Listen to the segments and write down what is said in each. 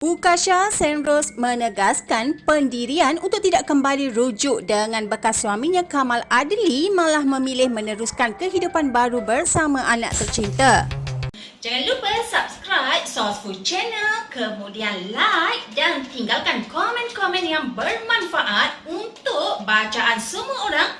Ukasha Senros menegaskan pendirian untuk tidak kembali rujuk dengan bekas suaminya Kamal Adli malah memilih meneruskan kehidupan baru bersama anak tercinta. Jangan lupa subscribe Food Channel, kemudian like dan tinggalkan komen-komen yang bermanfaat untuk bacaan semua orang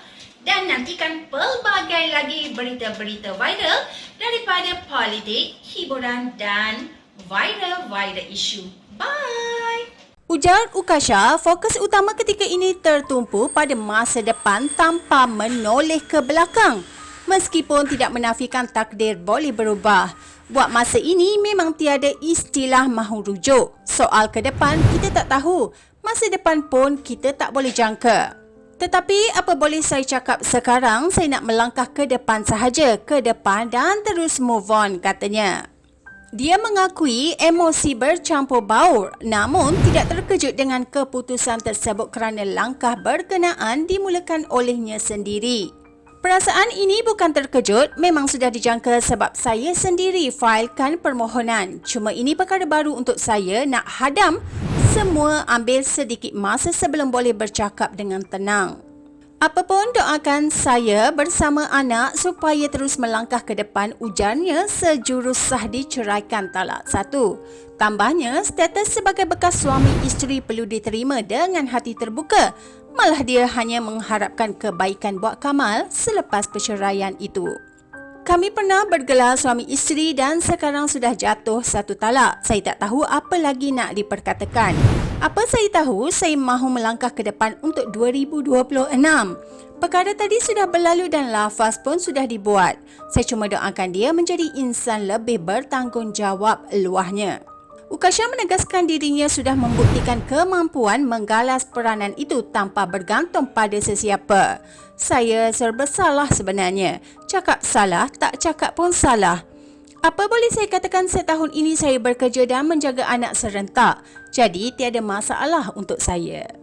dan nantikan pelbagai lagi berita-berita viral daripada politik, hiburan dan viral-viral isu. Bye! Ujar Ukasha, fokus utama ketika ini tertumpu pada masa depan tanpa menoleh ke belakang. Meskipun tidak menafikan takdir boleh berubah. Buat masa ini memang tiada istilah mahu rujuk. Soal ke depan kita tak tahu. Masa depan pun kita tak boleh jangka. Tetapi apa boleh saya cakap sekarang, saya nak melangkah ke depan sahaja. Ke depan dan terus move on katanya. Dia mengakui emosi bercampur baur namun tidak terkejut dengan keputusan tersebut kerana langkah berkenaan dimulakan olehnya sendiri. Perasaan ini bukan terkejut, memang sudah dijangka sebab saya sendiri failkan permohonan. Cuma ini perkara baru untuk saya nak hadam semua ambil sedikit masa sebelum boleh bercakap dengan tenang. Apapun doakan saya bersama anak supaya terus melangkah ke depan ujarnya sejurus sah diceraikan talak satu. Tambahnya, status sebagai bekas suami isteri perlu diterima dengan hati terbuka. Malah dia hanya mengharapkan kebaikan buat Kamal selepas perceraian itu. Kami pernah bergelar suami isteri dan sekarang sudah jatuh satu talak. Saya tak tahu apa lagi nak diperkatakan. Apa saya tahu, saya mahu melangkah ke depan untuk 2026. Perkara tadi sudah berlalu dan lafaz pun sudah dibuat. Saya cuma doakan dia menjadi insan lebih bertanggungjawab luahnya. Ukasha menegaskan dirinya sudah membuktikan kemampuan menggalas peranan itu tanpa bergantung pada sesiapa. Saya serba salah sebenarnya. Cakap salah, tak cakap pun salah. Apa boleh saya katakan setahun ini saya bekerja dan menjaga anak serentak. Jadi tiada masalah untuk saya.